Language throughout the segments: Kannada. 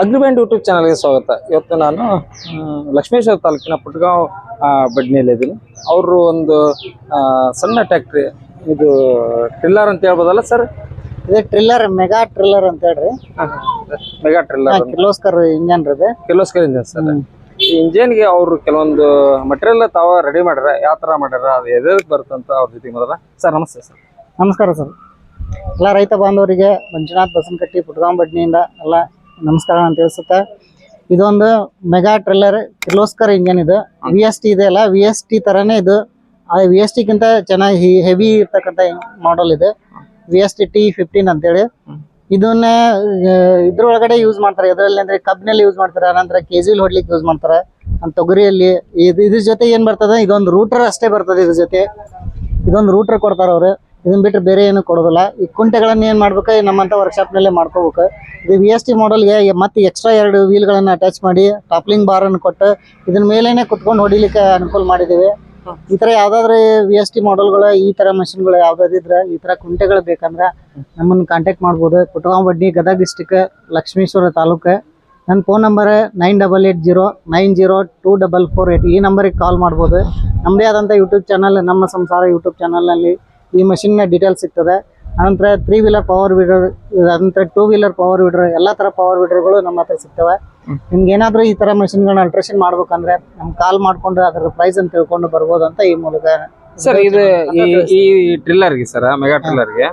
ಅಗ್ರಿಬ್ಯಾಂಡ್ ಯೂಟ್ಯೂಬ್ ಚಾನಲ್ಗೆ ಸ್ವಾಗತ. ಇವತ್ತು ನಾನು ಲಕ್ಷ್ಮೇಶ್ವರ ತಾಲೂಕಿನ ಪುಟ್ಗಾಂವ್ ಬಡ್ನಿಯಲ್ಲಿದ್ದೀನಿ ಅವರು ಒಂದು ಸಣ್ಣ ಟ್ಯಾಕ್ಟ್ರಿ ಇದು ಟ್ರಿಲ್ಲರ್ ಅಂತ ಹೇಳ್ಬೋದಲ್ಲ ಸರ್? ಇದು ಟ್ರಿಲ್ಲರ್ ಮೆಗಾ ಟ್ರಿಲ್ಲರ್ ಅಂತ ಹೇಳ್ರಿ. ಮೆಗಾ ಟ್ರಿಲ್ಲರ್ ಕಿರ್ಲೋಸ್ಕರ್ ಇಂಜನ್ ರೀ ಕೆಲೋಸ್ಕರ್ ಕಿಲೋಸ್ಕರ್ ಇಂಜನ್ ಸರ್. ಈ ಇಂಜನ್ಗೆ ಅವರು ಕೆಲವೊಂದು ಮಟೀರಿಯಲ್ ತಾವ ರೆಡಿ ಮಾಡ್ಯಾರ ಯಾವ ಥರ ಮಾಡ್ಯಾರ ಅದು ಎದಕ್ಕೆ ಬರುತ್ತಂತ ಅವ್ರ ಜೊತೆಗೆ ಮೊದಲ. ಸರ್ ನಮಸ್ತೆ ಸರ್. ನಮಸ್ಕಾರ ಸರ್. ಎಲ್ಲ ರೈತ ಬಾಂಧವರಿಗೆ ಮಂಜುನಾಥ್ ಬಸನಕಟ್ಟಿ ಪುಟ್ಗಾಂವ್ ಬಡ್ನಿಯಿಂದ ಎಲ್ಲ ನಮಸ್ಕಾರ ಅಂತ ತಿಳಿಸುತ್ತೆ ಇದೊಂದು ಮೆಗಾ ಟ್ರಿಲ್ಲರ್ ಕಿರ್ಲೋಸ್ಕರ್ ಇಂಜನ್ ಇದು. ವಿ ಎಸ್ ಟಿ ಇದೆ ಅಲ್ಲ ವಿ ಎಸ್ ಟಿ ತರನೇ ಇದು. ವಿ ಎಸ್ ಟಿಗಿಂತ ಚೆನ್ನಾಗಿ ಹೆವಿ ಇರ್ತಕ್ಕಂಥ ಮಾಡಲ್ ಇದೆ. V S T T fifteen ಅಂತೇಳಿ. ಇದನ್ನ ಇದ್ರೊಳಗಡೆ ಯೂಸ್ ಮಾಡ್ತಾರೆ. ಇದರಲ್ಲಿ ಅಂದ್ರೆ ಕಬ್ನಲ್ಲಿ ಯೂಸ್ ಮಾಡ್ತಾರೆ. ಅನಂತರ ಕೆಜಿಲ್ ಹೊಡ್ಲಿಕ್ಕೆ ಯೂಸ್ ಮಾಡ್ತಾರೆ. ತೊಗರಿಯಲ್ಲಿ ಇದು, ಇದ್ರ ಜೊತೆ ಏನ್ ಬರ್ತದೆ? ಇದೊಂದು ರೂಟರ್ ಅಷ್ಟೇ ಬರ್ತದೆ ಇದ್ರ ಜೊತೆ. ಇದೊಂದು ರೂಟರ್ ಕೊಡ್ತಾರ ಅವ್ರು. ಇದನ್ನ ಬಿಟ್ಟರೆ ಬೇರೆ ಏನು ಕೊಡೋದಿಲ್ಲ. ಈ ಕುಂಟೆಗಳನ್ನ ಏನ್ ಮಾಡ್ಬೇಕು? ನಮ್ಮಂತ ವರ್ಕ್ಶಾಪ್ ನಲ್ಲೇ ಮಾಡ್ಕೋಬೇಕು. ಇದು ವಿ ಎಸ್ ಟಿ ಮಾಡಲ್ಗೆ ಮತ್ತೆ ಎಕ್ಸ್ಟ್ರಾ ಎರಡು ವೀಲ್ಗಳನ್ನ ಅಟ್ಯಾಚ್ ಮಾಡಿ ಟಾಪ್ಲಿಂಗ್ ಅನ್ನು ಕೊಟ್ಟು ಇದ್ರ ಮೇಲೇನೆ ಕುತ್ಕೊಂಡು ಹೊಡಿಲಿಕ್ಕೆ ಅನುಕೂಲ ಮಾಡಿದ್ದೀವಿ. ಈ ತರ ಯಾವ್ದಾದ್ರು ವಿ ಎಸ್ ಟಿ ಮಾಡಲ್ಗಳು ಈ ತರ ಮಷಿನ್ಗಳು ಯಾವ್ದಾದಿದ್ರೆ ಈ ತರ ಕುಂಟೆಗಳು ಬೇಕಂದ್ರೆ ನಮ್ಮನ್ನ ಕಾಂಟ್ಯಾಕ್ಟ್ ಮಾಡ್ಬೋದು. ಕುಟುಂಬಡ್ಡಿ ಗದಗ ಡಿಸ್ಟಿಕ್ ಲಕ್ಷ್ಮೀಶ್ವರ ತಾಲೂಕು. ನನ್ನ phone number nine double eight zero nine zero two double four eight ಈ ನಂಬರಿಗೆ ಕಾಲ್ ಮಾಡ್ಬೋದು. ನಮ್ಮದೇ ಆದಂಥ ಯೂಟ್ಯೂಬ್ ಚಾನಲ್ ನಮ್ಮ ಸಂಸಾರ ಯೂಟ್ಯೂಬ್ ಚಾನಲ್ನಲ್ಲಿ ಈ ಮಷಿನ್ನ ಡೀಟೇಲ್ ಸಿಗ್ತದೆ. ಅನಂತರ ತ್ರೀ ವೀಲರ್ ಪವರ್ ವೀಡರ್ ಅನಂತರ ಟೂ ವೀಲರ್ ಪವರ್ ವೀಡರ್ ಎಲ್ಲ ಥರ ಪವರ್ ವೀಡರ್ಗಳು ನಮ್ಮ ಹತ್ರ ಸಿಗ್ತವೆ. ನಿಮ್ಗೆ ಏನಾದರೂ ಈ ಥರ ಮಷಿನ್ಗಳನ್ನ ಅಲ್ಟ್ರೇಷನ್ ಮಾಡ್ಬೇಕಂದ್ರೆ ನಮ್ಗೆ ಕಾಲ್ ಮಾಡ್ಕೊಂಡು ಅದರ ಪ್ರೈಸ್ ಅಂತ ತಿಳ್ಕೊಂಡು ಬರ್ಬೋದು ಅಂತ ಈ ಮೂಲಕ ಸರ್ ಇದು ಈ ಟ್ರಿಲ್ಲರ್ಗೆ ಸರ್ ಮೆಗಾ ಟ್ರಿಲ್ಲರ್ಗೆ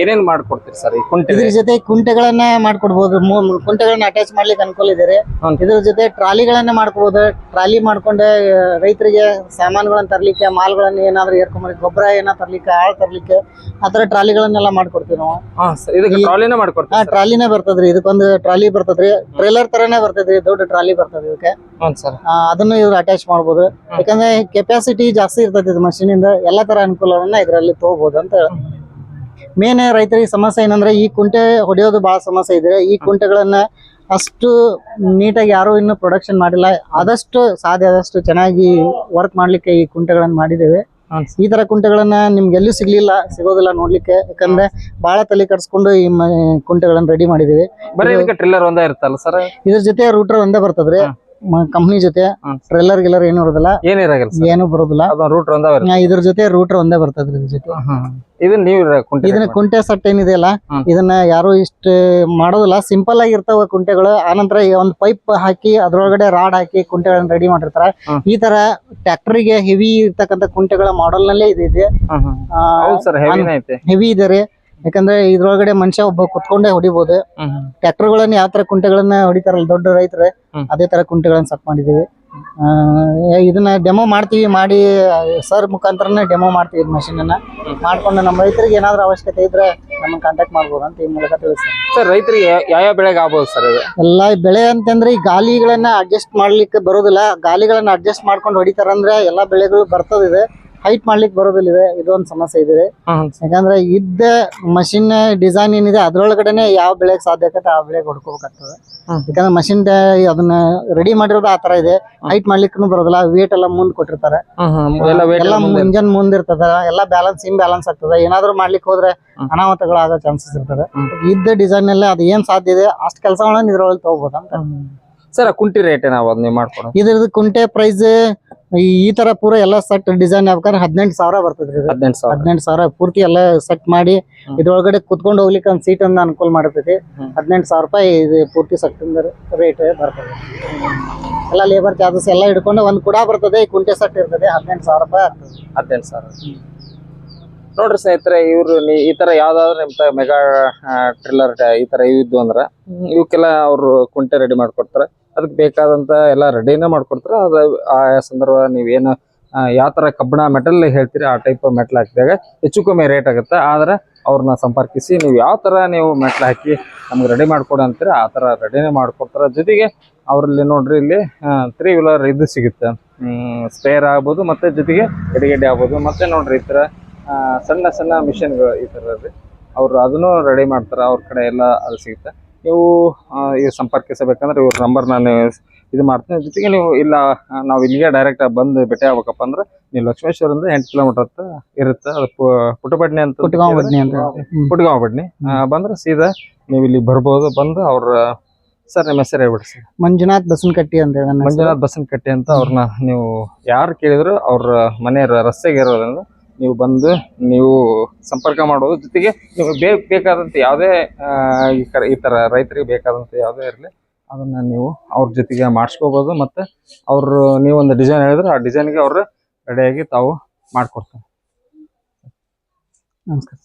ಏನೇನ್ ಮಾಡ್ಕೊಡ್ತೀರಿ ಸರ್ ಈ ಕುಂಟೆ ಇದ್ರ ಜೊತೆ ಕುಂಟೆಗಳನ್ನ ಮಾಡ್ಕೊಡ್ಬೋದು. ಮೂ- ಕುಂಟೆಗಳನ್ನ ಅಟ್ಯಾಚ್ ಮಾಡ್ಲಿಕ್ಕೆ ಅನುಕೂಲ ಇದೆ ರೀ ಹ್ಮ್. ಇದ್ರ ಜೊತೆ ಟ್ರಾಲಿಗಳನ್ನ ಮಾಡ್ಕೋಬಹುದು ಟ್ರಾಲಿ ಮಾಡ್ಕೊಂಡು ಆ, ರೈತರಿಗೆ ಸಾಮಾನುಗಳನ್ನ ತರ್ಲಿಕ್ಕೆ ಮಾಲ್ಗಳನ್ನ ಏನಾದ್ರೂ ಏರ್ಕೊಂಬರ್ಲಿಕ್ಕೆ ಗೊಬ್ಬರ ಏನಾದ್ರು ತರ್ಲಿಕ್ಕೆ ಆಳ್ ತರ್ಲಿಕ್ಕೆ ಆ ತರ ಟ್ರಾಲಿಗಳನ್ನೆಲ್ಲ ಮಾಡ್ಕೊಡ್ತೀವಿ ನಾವು. ಹಾ ಸರ್ ಇದಕ್ಕೆ ಟ್ರಾಲಿನೇ ಆ ಟ್ರಾಲಿನೇ ಬರ್ತದ್ರಿ. ಇದಕ್ಕೊಂದು ಟ್ರಾಲಿ ಬರ್ತದ್ರಿ. ಟ್ರೇಲರ್ ತರನೇ ಬರ್ತದ್ರಿ. ದೊಡ್ಡ ಟ್ರಾಲಿ ಬರ್ತದ ಇದಕ್ಕೆ. ಹ್ಞೂ ಸರ್. ಆ, ಅದನ್ನು ಇವ್ರು ಅಟ್ಯಾಚ್ ಮಾಡ್ಬೋದು. ಯಾಕಂದ್ರೆ ಕೆಪಾಸಿಟಿ ಜಾಸ್ತಿ ಇರ್ತದೆ ಇದು machine ಇಂದ ಎಲ್ಲಾ ತರ ಅನುಕೂಲವನ್ನ ಇದರಲ್ಲಿ ತಗೋಬಹುದು ಅಂತ ಮೇನ್ ರೈತರಿಗೆ ಸಮಸ್ಯೆ ಏನಂದ್ರೆ ಈ ಕುಂಟೆ ಹೊಡೆಯೋದು ಬಹಳ ಸಮಸ್ಯೆ ಇದೆ ಈ ಕುಂಟೆಗಳನ್ನ ಅಷ್ಟು ನೀಟಾಗಿ ಯಾರು ಇನ್ನು ಪ್ರೊಡಕ್ಷನ್ ಮಾಡಿಲ್ಲ. ಆದಷ್ಟು ಸಾಧ್ಯ ಆದಷ್ಟು ಚೆನ್ನಾಗಿ ವರ್ಕ್ ಮಾಡ್ಲಿಕ್ಕೆ ಈ ಕುಂಟೆಗಳನ್ನ ಮಾಡಿದ್ದೇವೆ. ಈ ತರ ಕುಂಟೆಗಳನ್ನ ನಿಮ್ಗೆ ಎಲ್ಲೂ ಸಿಗ್ಲಿಲ್ಲ ಸಿಗೋದಿಲ್ಲ ನೋಡ್ಲಿಕ್ಕೆ. ಯಾಕಂದ್ರೆ ಬಹಳ ತಲೆ ಕಟ್ಸ್ಕೊಂಡು ಈ ಕುಂಟೆಗಳನ್ನ ರೆಡಿ ಮಾಡಿದೀವಿ ಬರೀ ಇದಕ್ಕೆ ಟ್ರಿಲ್ಲರ್ ಒಂದೇ ಇರುತ್ತಲ್ಲ ಸರ್? ಇದ್ರ ಜೊತೆ ರೂಟರ್ ಒಂದೇ ಬರ್ತದ್ರಿ. ಕಂಪ್ನಿ ಜೊತೆ. ಟ್ರೇಲರ್ ಗಿಲ್ಲರ್ ಏನು ಇರೋದಿಲ್ಲ. ಸರ್. ಏನು ಬರೋದಿಲ್ಲ. ರೂಟರ್ ರೂಟ್ ಒಂದೇ ಇದ್ರ ಜೊತೆ ರೂಟರ್ ಒಂದೇ ಬರ್ತದ್ರಿ ಇದ್ರ ಜೊತೆ. ಇದನ್ನ ನೀವು ಕುಂಟೆ ಇದನ್ನ ಕುಂಟೆ ಸಟ್ ಏನಿದೆಯಲ್ಲ ಹ್ಮ್. ಇದನ್ನ ಯಾರು ಇಷ್ಟ ಮಾಡೋದಿಲ್ಲ. ಸಿಂಪಲ್ ಆಗಿ ಇರ್ತಾವ ಕುಂಟೆಗಳು. ಆನಂತರ ಈ ಒಂದ್ ಪೈಪ್ ಹಾಕಿ ಅದ್ರೊಳಗಡೆ ರಾಡ್ ಹಾಕಿ ಕುಂಟೆಗಳನ್ನ ರೆಡಿ ಮಾಡಿರ್ತಾರ. ಹ್ಮ್. ಈ ತರ ಟ್ರ್ಯಾಕ್ಟರ್ಗೆ ಹೆವಿ ಇರ್ತಕ್ಕಂತ ಕುಂಟೆಗಳ ಮಾಡೆಲ್ ನಲ್ಲೇ ಇದು ಇದೆ ಹೌದು ಸರ್ ಹೆವಿನ ಐತೆ ಹೆವಿ ಇದೆ ರೀ. ಯಾಕಂದ್ರೆ ಇದ್ರೊಳಗಡೆ ಮನುಷ್ಯ ಒಬ್ಬ ಕುತ್ಕೊಂಡೇ ಹೊಡಿಬಹುದು ಟ್ರ್ಯಾಕ್ಟರ್ಗಳನ್ನ ಯಾವ ತರ ಕುಂಟೆಗಳನ್ನ ಹೊಡಿತಾರಲ್ಲ ದೊಡ್ಡ ರೈತರು ಅದೇ ತರ ಕುಂಟೆಗಳನ್ನ ಸಟ್ ಮಾಡಿದೀವಿ ಆ, ಇದನ್ನ ಡೆಮೋ ಮಾಡ್ತೀವಿ ಮಾಡಿ ಸರ್ ಮುಖಾಂತರನೇ ಡೆಮೋ ಮಾಡ್ತೀವಿ ಮೆಷಿನ್ ಅನ್ನ. ಮಾಡ್ಕೊಂಡು ನಮ್ಮ ರೈತರಿಗೆ ಏನಾದ್ರು ಅವಶ್ಯಕತೆ ಇದ್ರೆ ನಮ್ಮನ್ನ ಕಾಂಟ್ಯಾಕ್ಟ್ ಮಾಡ್ಬೋದು ಅಂತ ಈ ಮೂಲಕ ತಿಳಿಸ್ತೀನಿ. ಸರ್ ರೈತರಿಗೆ ಯಾವ ಬೆಳೆಗೆ ಆಗ್ಬೋದು ಸರ್ ಇದು? ಎಲ್ಲಾ ಬೆಳೆ ಅಂತಂದ್ರೆ ಈ ಗಾಲಿಗಳನ್ನ ಅಡ್ಜಸ್ಟ್ ಮಾಡ್ಲಿಕ್ಕೆ ಬರೋದಿಲ್ಲ. ಗಾಲಿಗಳನ್ನ ಅಡ್ಜಸ್ಟ್ ಮಾಡ್ಕೊಂಡು ಹೊಡಿತಾರಂದ್ರೆ ಎಲ್ಲಾ ಬೆಳೆಗಳು ಬರ್ತದಿದೆ. ಹೈಟ್ ಮಾಡ್ಲಿಕ್ಕೆ ಬರೋದಿಲ್ಲ ಇದೆ ಇದೊಂದು ಸಮಸ್ಯೆ ಇದೆ. ಯಾಕಂದ್ರೆ ಇದ್ದ ಮಷಿನ್ ಡಿಸೈನ್ ಏನಿದೆ ಅದ್ರೊಳಗಡೆನೆ ಯಾವ ಬೆಳೆಗೆ ಸಾಧ್ಯ ಆಗತ್ತೆ ಆ ಬೆಳೆಗೆ ಹೊಡ್ಕೋಬೇಕಾಗ್ತದೆ. ಯಾಕಂದ್ರೆ ಮಷಿನ್ ಅದನ್ನ ರೆಡಿ ಮಾಡಿರೋದು ಆ ತರ ಇದೆ. ಹೈಟ್ ಮಾಡ್ಲಿಕ್ಕೂ ಬರೋದಿಲ್ಲ ವೇಟ್ ಎಲ್ಲ ಮುಂದ್ ಕೊಟ್ಟಿರ್ತಾರೆ. ಎಲ್ಲ ಇಂಜನ್ ಮುಂದ್ ಇರ್ತದ. ಎಲ್ಲ ಬ್ಯಾಲೆನ್ಸ್ ಇನ್ ಬ್ಯಾಲೆನ್ಸ್ ಆಗ್ತದೆ. ಏನಾದ್ರು ಮಾಡ್ಲಿಕ್ಕೆ ಹೋದ್ರೆ ಅನಾಹುತಗಳಾಗೋ ಅನಾಹುತಗಳು ಆಗೋ ಚಾನ್ಸಸ್ ಇರ್ತದೆ. ಇದ್ದ ಡಿಸೈನ್ ಅಲ್ಲಿ ಅದು ಏನ್ ಸಾಧ್ಯ ಇದೆ ಅಷ್ಟು ಕೆಲಸಗಳನ್ನ ಇದ್ರೊಳಗೆ ತಗೋಬಹುದು ಅಂತ ಸರ್ ಕುಂಟಿ ರೇಟ್ ಏನಾವ್ ನೀವು ಮಾಡ್ಕೊಡೋದು? ಇದ್ರದ್ದು ಕುಂಟೆ ಪ್ರೈಸ್ ಈ ತರ ಪೂರ ಎಲ್ಲ ಸೆಟ್ ಡಿಸೈನ್ ಆಗ್ಬೇಕಾದ್ರೆ ಹದಿನೆಂಟು ಸಾವಿರ ಬರ್ತದ್ರಿ ಹದಿನೆಂಟು ಸಾವಿರ. ಹದಿನೆಂಟು ಸಾವಿರ ಪೂರ್ತಿ ಎಲ್ಲ ಸೆಟ್ ಮಾಡಿ. ಇದ್ರೊಳಗಡೆ ಕುತ್ಕೊಂಡು ಹೋಗ್ಲಿಕ್ಕೆ ಒಂದು ಸೀಟ್ ಅನ್ನ ಅನುಕೂಲ ಮಾಡಿರ್ತೈತಿ ಹ್ಮ್. ಹದಿನೆಂಟು ಸಾವಿರ ರೂಪಾಯಿ ಇದು ಪೂರ್ತಿ ಸೆಟ್ ರೇಟ್ ಬರ್ತದೆ. ಎಲ್ಲ ಲೇಬರ್ ಚಾರ್ಜಸ್ ಎಲ್ಲ ಹಿಡ್ಕೊಂಡು ಒಂದು ಕೂಡ ಬರ್ತದೆ ಈ ಕುಂಟೆ ಸೆಟ್ ಇರ್ತದೆ ಹದಿನೆಂಟು ಸಾವಿರ ರೂಪಾಯಿ ಆಗ್ತದೆ. ಹದಿನೆಂಟು ಸಾವಿರ. ನೋಡ್ರಿ ಸ್ನೇಹಿತರೆ ಇವ್ರು ಈ ತರ ಯಾವ್ದಾದ್ರು ನಿಮ್ ಮೆಗಾ ಟ್ರಿಲ್ಲರ್ ಈ ತರ ಇದ್ವು ಅಂದ್ರೆ ಇವಕ್ಕೆಲ್ಲ ಅವ್ರು ಕುಂಟೆ ರೆಡಿ ಮಾಡ್ಕೊಡ್ತಾರೆ. ಅದಕ್ಕೆ ಬೇಕಾದಂತ ಎಲ್ಲ ರೆಡಿನೇ ಮಾಡ್ಕೊಡ್ತಾರೆ. ಅದು ಆ ಸಂದರ್ಭ ನೀವೇನು ಯಾವ ತರ ಕಬ್ಬಿಣ ಮೆಟಲ್ ಹೇಳ್ತೀರಿ, ಆ ಟೈಪ್ ಮೆಟಲ್ ಹಾಕಿದಾಗ ಹೆಚ್ಚು ಕಮ್ಮಿ ರೇಟ್ ಆಗುತ್ತೆ. ಆದ್ರೆ ಅವ್ರನ್ನ ಸಂಪರ್ಕಿಸಿ ನೀವು ಯಾವ ತರ ನೀವು ಮೆಟ್ಲ್ ಹಾಕಿ ನಮ್ಗೆ ರೆಡಿ ಮಾಡ್ಕೊಡು ಅಂತೀರಿ, ಆ ತರ ರೆಡಿನೇ ಮಾಡಿಕೊಡ್ತಾರೆ. ಜೊತೆಗೆ ಅವ್ರಲ್ಲಿ ನೋಡ್ರಿ ಇಲ್ಲಿ ತ್ರೀ ವೀಲರ್ ಇದು ಸಿಗುತ್ತೆ. ಸ್ಪೇರ್ ಆಗ್ಬೋದು ಮತ್ತೆ ಜೊತೆಗೆ ಗಡಿಗಡ್ಡೆ ಆಗ್ಬೋದು. ಮತ್ತೆ ನೋಡ್ರಿ ಈ ತರ ಸಣ್ಣ ಸಣ್ಣ ಮಿಷನ್ಗಳು ಈ ಥರದ್ದು ಅವರು ಅದನ್ನು ರೆಡಿ ಮಾಡ್ತಾರೆ, ಅವ್ರ ಕಡೆ ಎಲ್ಲ ಅದು ಸಿಗುತ್ತೆ. ನೀವು ಈಗ ಸಂಪರ್ಕಿಸಬೇಕಂದ್ರೆ ಇವ್ರ ನಂಬರ್ ನಾನು ಇದು ಮಾಡ್ತೀನಿ. ಜೊತೆಗೆ ನೀವು ಇಲ್ಲ ನಾವು ಇಲ್ಲಿಗೆ ಡೈರೆಕ್ಟ್ ಬಂದು ಭೇಟಿ ಆಗ್ಬೇಕಪ್ಪ ಅಂದ್ರೆ ನೀವು ಲಕ್ಷ್ಮೇಶ್ವರಿಂದ ಎಂಟು ಕಿಲೋಮೀಟರ್ ಹತ್ರ ಇರುತ್ತೆ. ಅದು ಪುಟಬಡ್ನಿ ಅಂತ ಬಡ್ನಿ ಅಂತ. ಪುಟ್ಗಾಂವ್ ಬಡ್ನಿ. ಬಂದ್ರೆ ಸೀದಾ ನೀವು ಇಲ್ಲಿ ಬರ್ಬೋದು ಬಂದು ಅವ್ರ ಸರ್ ನಿಮ್ಮ ಹೆಸರು ಹೇಳ್ಬಿಡಿ ಸರ್. ಮಂಜುನಾಥ್ ಬಸನಕಟ್ಟಿ ಅಂತ ಹೇಳಿ ನನ್ನ ಹೆಸರು. ಮಂಜುನಾಥ್ ಬಸನಕಟ್ಟಿ ಅಂತ ಅವ್ರನ್ನ ನೀವು ಯಾರು ಕೇಳಿದ್ರು ಅವ್ರ ಮನೆ ರಸ್ತೆಗೆ ಇರೋದ್ರಿಂದ ನೀವು ಬಂದು ನೀವು ಸಂಪರ್ಕ ಮಾಡೋದು ಜೊತೆಗೆ ನೀವು ಬೇಕ್ ಬೇಕಾದಂಥ ಯಾವುದೇ ಈ ಈ ತರ ರೈತರಿಗೆ ಬೇಕಾದಂಥ ಯಾವುದೇ ಇರಲಿ, ಅದನ್ನು ನೀವು ಅವ್ರ ಜೊತೆಗೆ ಮಾಡಿಸ್ಕೋಬೋದು ಮತ್ತು ಅವರು ನೀವು ಒಂದು ಡಿಸೈನ್ ಹೇಳಿದ್ರೆ ಆ ಡಿಸೈನ್ಗೆ ಅವರು ರೆಡಿಯಾಗಿ ತಾವು ಮಾಡಿಕೊಡ್ತಾರೆ. ನಮಸ್ಕಾರ.